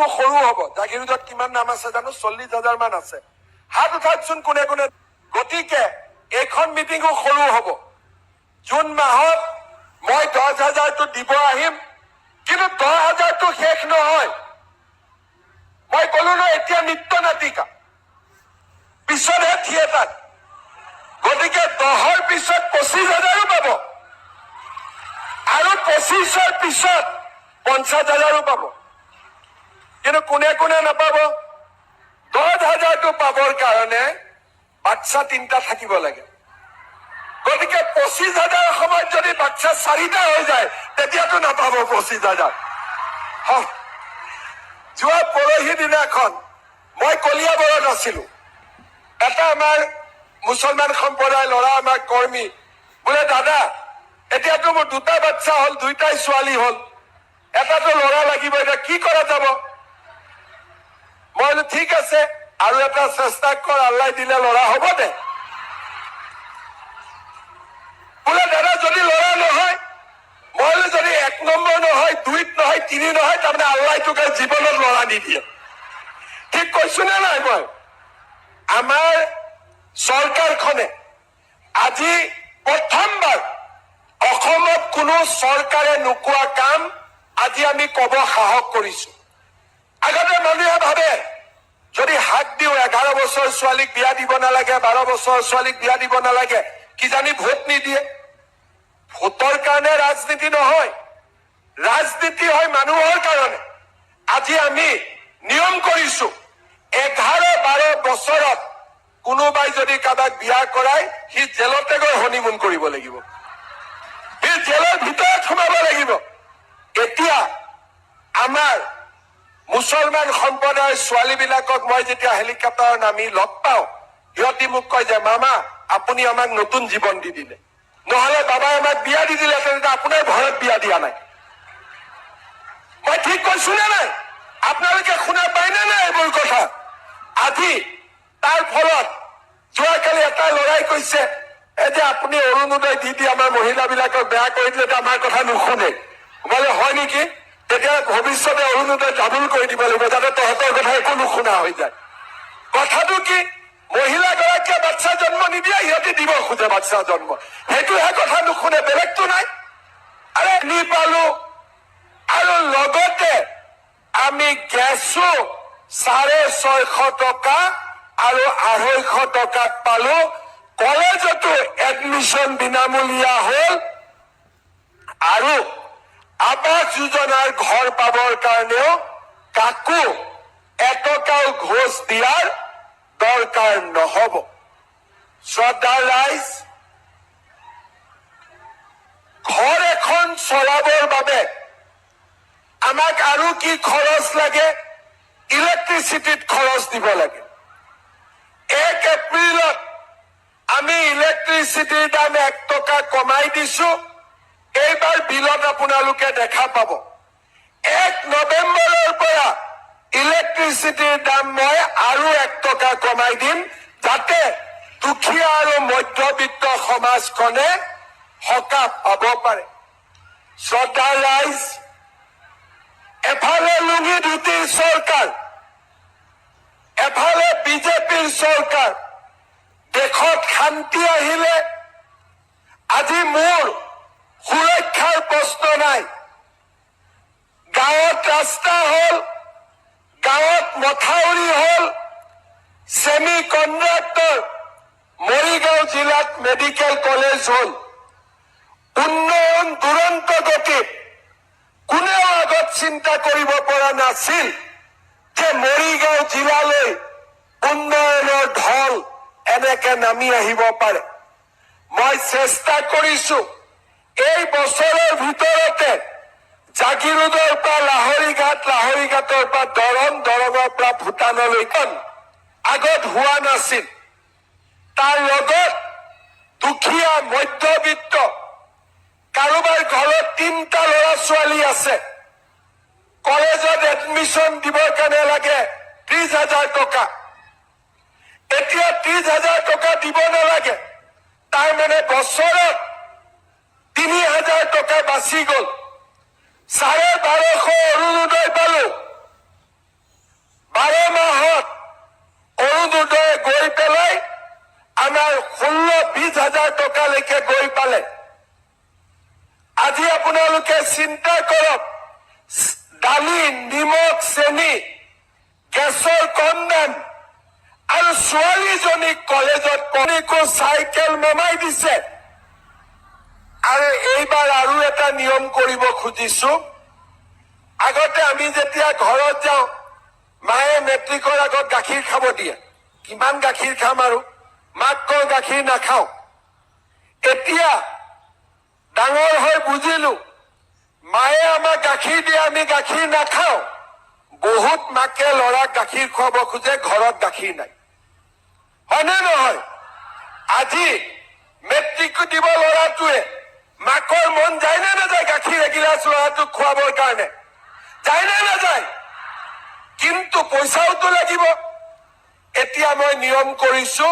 মিটিঙো সৰু হ'ব। জাগিৰোডত কিমান নাম আছে জানো? চল্লিশ হাজাৰ মান আছে। হাত উঠাওকচোন কোনে কোনে। গতিকে এইখন মিটিঙো সৰু হ'ব। জুন মাহত মই দহ হাজাৰটো দিব আহিম, কিন্তু দহ হাজাৰটো শেষ নহয়। মই কলো ন এতিয়া নৃত্য নাটিকা। পিছতহে থিয়েটাৰ। গতিকে দহৰ পিছত পঁচিছ হাজাৰো পাব। আৰু পঁচিছৰ পিছত পঞ্চাছ হাজাৰো পাব। কিন্তু কোনে কোনে নাপাব? দহ হাজাৰটো পাবৰ কাৰণে বাচ্চা তিনিটা থাকিব লাগে। গতিকে পঁচিছ হাজাৰ সময়ত যদি বাচ্চা চাৰিটা হৈ যায়, তেতিয়াতো নাপাব পঁচিছ হাজাৰ। যোৱা পৰহি দিনাখন মই কলিয়াবৰত আছিলো। এটা আমাৰ মুছলমান সম্প্ৰদায়ৰ ল'ৰা, আমাৰ কৰ্মী, বোলে, দাদা, এতিয়াতো মোৰ দুটা বাচ্চা হ'ল, দুইটাই ছোৱালী হ'ল। এটাতো ল'ৰা লাগিব, এতিয়া কি কৰা যাব? মই বোলো, ঠিক আছে, আৰু এটা চেষ্টা কৰ, আল্লাহ দিলে ল'ৰা হ'ব দে। বোলে, দাদা, যদি ল'ৰা নহয়, মই বোলো, যদি এক নম্বৰ নহয়, দুইত নহয়, তিনি নহয়, তাৰমানে আল্লাহ তোকে জীৱনত ল'ৰা নিদিয়ে। ঠিক কৈছো নে নাই মই? আমাৰ চৰকাৰখনে আজি প্ৰথমবাৰ অসমত কোনো চৰকাৰে নোকোৱা কাম আজি আমি কব সাহস কৰিছো। আগতে মানুহে ভাবে, যদি হাত দিওঁ, এঘাৰ বছৰ ছোৱালীক বিয়া দিব নালাগে, বাৰ বছৰ ছোৱালীক বিয়া দিব নালাগে কিজানি ভোট নিদিয়ে? ভোটৰ কাৰণে ৰাজনীতি নহয়। ৰাজনীতি হয় মানুহৰ কাৰণে। আজি আমি নিয়ম কৰিছো, এঘাৰ বাৰ বছৰত কোনোবাই যদি কাৰোবাক বিয়া কৰায় সি জেলতে গৈ হনিমুন কৰিব লাগিব। সি জেলৰ ভিতৰত সোমাব লাগিব। এতিয়া আমাৰ মুছলমান সম্প্ৰদায়ৰ ছোৱালীবিলাকক মই যেতিয়া হেলিকপ্টাৰত নামি লগ পাওঁ, সিহঁতি মোক কয় যে, মামা, আপুনি আমাক নতুন জীৱন দি দিলে। নহলে বাবাই আমাক বিয়া দি দিলে তেতিয়া আপোনাৰ ঘৰত বিয়া দিয়া নাই? মই ঠিক কৈছো নে নাই? আপোনালোকে শুনা পায়নে নাই এইবোৰ কথা? আজি তাৰ ফলত যোৱাকালি এটা ল'ৰাই কৈছে এই যে আপুনি অৰুণোদয় দি দি আমাৰ মহিলাবিলাকক বেয়া কৰি দিলে আমাৰ কথা নুশুনে। বোলে, হয় নেকি? তেতিয়া ভৱিষ্যতে অৰুণোদয় ডাবুল কৰি দিব লাগিব যাতে তহঁতৰ কথা একো নুশুনা হৈ যায়। কথাটো কি? মহিলাগৰাকীয়ে বাচ্চা জন্ম নিদিয়ে সিহঁতে দিব খোজে বাচ্চা জন্ম। সেইটোহে কথা নুশুনে বেলেগতো নাই। আৰে নি পালো। আৰু লগতে আমি গেছো চাৰে ছয়শো টকা আৰু আঢ়ৈশ টকাত পালো। কলেজতো এডমিশ্যন বিনামূলীয়া হ'ল। আৰু আৱাস যোজনাৰ ঘৰ পাবৰ কাৰণেও কাকো এটকাও ঘোষ দিয়াৰ দৰকাৰ নহব। শ্ৰদ্ধা ৰাইজ ঘৰ এখন চলাবৰ বাবে আমাক আৰু কি খৰচ লাগে? ইলেক্ট্ৰিচিটিত খৰচ দিব লাগে। এক এপ্ৰিলত আমি ইলেক্ট্ৰিচিটিৰ দাম এক টকা কমাই দিছো। এইবাৰ বিলত আপোনালোকে দেখা পাব। এক নৱেম্বৰৰ পৰা ইলেক্ট্ৰিচিটিৰ দাম মই আৰু এক টকা কমাই দিম যাতে দুখীয়া আৰু মধ্যবিত্ত সমাজখনে সকাহ পাব পাৰে। শ্ৰদ্ধা ৰাইজ, এফালে লুঙি ধুতিৰ চৰকাৰ, এফালে বিজেপিৰ চৰকাৰ, দেশত শান্তি আহিলে আজি মোৰ সুৰক্ষাৰ প্ৰশ্ন নাই। গাঁৱত ৰাস্তা হ'ল গাঁৱত মথাউৰি হ'ল ছেমি কণ্ডাক্টৰ মৰিগাঁও জিলাত মেডিকেল কলেজ হ'ল। উন্নয়ন দুৰন্ত গতিত কোনেও আগত চিন্তা কৰিব পৰা নাছিল যে মৰিগাঁও জিলালৈ উন্নয়নৰ ঢল এনেকে নামি আহিব পাৰে। মই চেষ্টা কৰিছো এই বছৰৰ ভিতৰতে জাগিৰোডৰ পৰা লাহৰীঘাট লাহৰীঘাটৰ পৰা দৰং দৰঙৰ পৰা ভূটানলৈকে আগত হোৱা নাছিল। তাৰ লগত দুখীয়া মধ্যবিত্ত, কাৰোবাৰ ঘৰত তিনিটা ল'ৰা ছোৱালী আছে। কলেজত এডমিশ্যন দিবৰ কাৰণে লাগে ত্ৰিশ হাজাৰ টকা। এতিয়া ত্ৰিশ হাজাৰ টকা দিব নালাগে। তাৰ মানে বছৰত তিনি হাজার টাকা বাঁচি গল। চাৰে বাৰশ অৰুণোদয় পালো। বাৰ মাহত অৰুণোদয় গৈ পেলাই আমাৰ ষোল্ল বিশ হাজাৰ টকালৈকে গৈ পালে। আজি আপোনালোকে চিন্তা কৰক, দালি, নিমখ, চেনি, গেছৰ কম দাম আৰু ছোৱালীজনীক কলেজত কণীকো চাইকেল নমাই দিছে। আৰু এইবাৰ আৰু এটা নিয়ম কৰিব খুজিছো। আগতে আমি যেতিয়া ঘৰত যাওঁ, মায়ে মেট্ৰিকৰ আগত গাখীৰ খাব দিয়ে। কিমান গাখীৰ খাম আৰু? মাক কওঁ গাখীৰ নাখাওঁ। এতিয়া ডাঙৰ হৈ বুজিলো, মায়ে আমাক গাখীৰ দিয়ে, আমি গাখীৰ নাখাওঁ। বহুত মাকে ল'ৰাক গাখীৰ খুৱাব খোজে, ঘৰত গাখীৰ নাই। হয়নে নহয়? আজি মেট্ৰিক দিব ল'ৰাটোৱে মাকৰ মন যায় নে নাযায় গাখীৰ এগিলাচ ল'ৰাটোক খুৱাবৰ কাৰণে। যায় নে নাযায় কিন্তু পইচাওতো লাগিব। এতিয়া মই নিয়ম কৰিছো,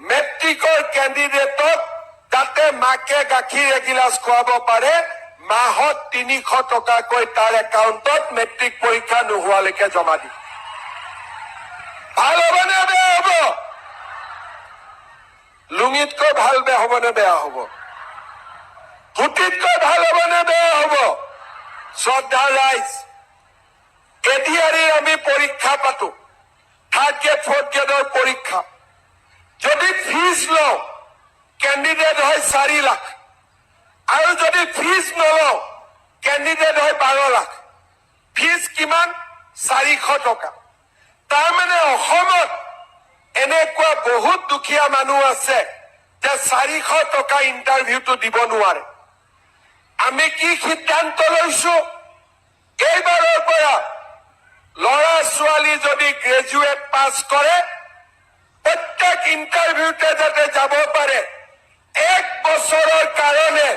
মেট্ৰিকৰ কেণ্ডিডেটক যাতে মাকে গাখীৰ এগিলাচ খুৱাব পাৰে, মাহত তিনিশ টকাকৈ তাৰ একাউণ্টত মেট্ৰিক পৰীক্ষা নোহোৱালৈকে জমা দিম ভালো হ'বনে বেয়া হ'ব? লুঙিতকৈ ভালো বেয়া হ'বনে বেয়া হ'ব? ধুতিতকৈ ভালো হ'বনে বেয়া হ'ব। শ্ৰদ্ধা ৰাইজ এডিআৰিৰ আমি পৰীক্ষা পাতো। থাৰ্ড গ্ৰেড ফৰ্থ গ্ৰেডৰ পৰীক্ষা যদি ফিজ লওঁ কেণ্ডিডেট হয় চাৰি লাখ। আৰু যদি ফিজ নলওঁ কেণ্ডিডেট হয় বাৰ লাখ। ফিজ কিমান? চাৰিশ টকা। তাৰমানে অসমত এনেকুৱা বহুত দুখীয়া মানুহ আছে যে চাৰিশ টকা ইণ্টাৰভিউটো দিব নোৱাৰে। আমি কি সিদ্ধান্ত লৈছো এইবাৰৰ পৰা ল'ৰা ছোৱালী যদি গ্ৰেজুৱেট পাছ কৰে প্ৰত্যেক ইণ্টাৰভিউতে যাতে যাব পাৰে, এক বছৰৰ কাৰণে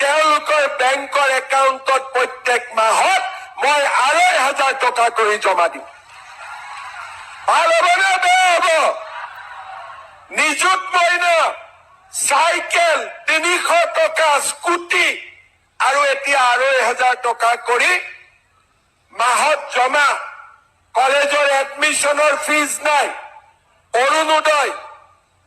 তেওঁলোকৰ বেংকৰ একাউণ্টত প্ৰত্যেক মাহত মই আঢ়ৈ হাজাৰ টকা কৰি জমা দিম। ভালো হ'বনে বেয়া হ'ব? নিযুত মইনা, চাইকেল, তিনিশ টকা, স্কুটি আৰু এতিয়া আঢ়ৈ হাজাৰ টকা কৰি মাহত জমা। কলেজৰ এডমিশ্যনৰ ফিজ নাই। অৰুণোদয়।